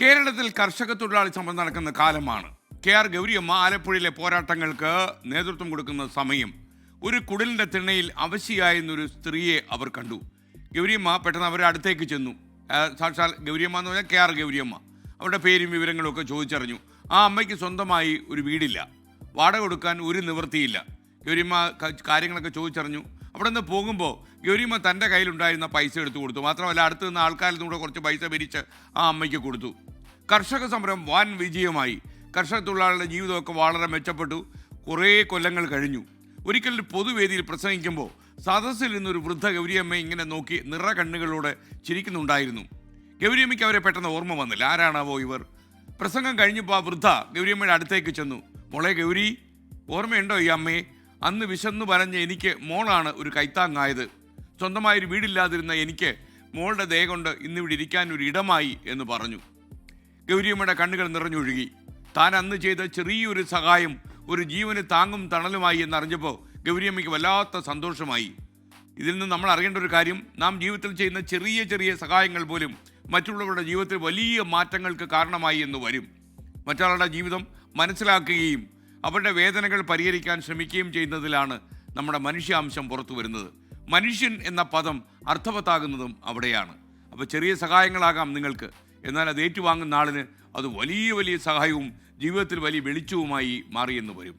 കേരളത്തിൽ കർഷക തൊഴിലാളി സമരം നടക്കുന്ന കാലമാണ്. കെ ആർ ഗൗരിയമ്മ ആലപ്പുഴയിലെ പോരാട്ടങ്ങൾക്ക് നേതൃത്വം കൊടുക്കുന്ന സമയം. ഒരു കുടിലിന്റെ തിണ്ണയിൽ അവശിയായിരുന്നൊരു സ്ത്രീയെ അവർ കണ്ടു. ഗൗരിയമ്മ പെട്ടെന്ന് അവരുടെ അടുത്തേക്ക് ചെന്നു. സാക്ഷാൽ ഗൗരിയമ്മ എന്ന് പറഞ്ഞാൽ കെ ആർ ഗൗരിയമ്മ. അവരുടെ പേരും വിവരങ്ങളും ഒക്കെ ചോദിച്ചറിഞ്ഞു. ആ അമ്മയ്ക്ക് സ്വന്തമായി ഒരു വീടില്ല. വാടക കൊടുക്കാൻ ഒരു നിവൃത്തിയില്ല. ഗൗരിയമ്മ കാര്യങ്ങളൊക്കെ ചോദിച്ചറിഞ്ഞു. അവിടെ നിന്ന് പോകുമ്പോൾ ഗൗരിയമ്മ തന്റെ കയ്യിലുണ്ടായിരുന്ന പൈസ എടുത്തു കൊടുത്തു. മാത്രമല്ല അടുത്ത് നിന്ന് ആൾക്കാരിൽ നിന്നൂടെ കുറച്ച് പൈസ പിരിച്ച് ആ അമ്മയ്ക്ക് കൊടുത്തു. കർഷക സമരം വൻ വിജയമായി. കർഷക തൊഴിലാളികളുടെ ജീവിതമൊക്കെ വളരെ മെച്ചപ്പെട്ടു. കുറേ കൊല്ലങ്ങൾ കഴിഞ്ഞു. ഒരിക്കൽ ഒരു പൊതുവേദിയിൽ പ്രസംഗിക്കുമ്പോൾ സദസ്സിൽ നിന്നൊരു വൃദ്ധ ഗൗരിയമ്മ ഇങ്ങനെ നോക്കി നിറ കണ്ണുകളോടെ ചിരിക്കുന്നുണ്ടായിരുന്നു. ഗൗരിയമ്മയ്ക്ക് അവരെ പെട്ടെന്ന് ഓർമ്മ വന്നില്ല. ആരാണാവോ ഇവർ? പ്രസംഗം കഴിഞ്ഞപ്പോൾ ആ വൃദ്ധ ഗൗരിയമ്മയുടെ അടുത്തേക്ക് ചെന്നു. മോളെ ഗൗരി ഓർമ്മയുണ്ടോ ഈ അമ്മയെ? അന്ന് വിശന്ന് പറഞ്ഞ് എനിക്ക് മോളാണ് ഒരു കൈത്താങ്ങായത്. സ്വന്തമായൊരു വീടില്ലാതിരുന്ന എനിക്ക് മോളുടെ ദയ കൊണ്ട് ഇന്നിവിടെ ഇരിക്കാൻ ഒരു ഇടമായി എന്ന് പറഞ്ഞു. ഗൗരിയമ്മയുടെ കണ്ണുകൾ നിറഞ്ഞൊഴുകി. താൻ അന്ന് ചെയ്ത ചെറിയൊരു സഹായം ഒരു ജീവന് താങ്ങും തണലുമായി എന്നറിഞ്ഞപ്പോൾ ഗൗരിയമ്മയ്ക്ക് വല്ലാത്ത സന്തോഷമായി. ഇതിൽ നിന്ന് നമ്മൾ അറിയേണ്ട ഒരു കാര്യം നാം ജീവിതത്തിൽ ചെയ്യുന്ന ചെറിയ ചെറിയ സഹായങ്ങൾ പോലും മറ്റുള്ളവരുടെ ജീവിതത്തിൽ വലിയ മാറ്റങ്ങൾക്ക് കാരണമായി എന്ന് വരും. മറ്റൊരാളുടെ ജീവിതം മനസ്സിലാക്കുകയും അവരുടെ വേദനകൾ പരിഹരിക്കാൻ ശ്രമിക്കുകയും ചെയ്യുന്നതിലാണ് നമ്മുടെ മനുഷ്യാംശം പുറത്തു വരുന്നത്. മനുഷ്യൻ എന്ന പദം അർത്ഥവത്താകുന്നതും അവിടെയാണ്. അപ്പോൾ ചെറിയ സഹായങ്ങളാകാം നിങ്ങൾക്ക്. എന്നാൽ അത് ഏറ്റുവാങ്ങുന്ന ആളിന് അത് വലിയ വലിയ സഹായവും ജീവിതത്തിൽ വലിയ വെളിച്ചവുമായി മാറിയെന്ന് വരും.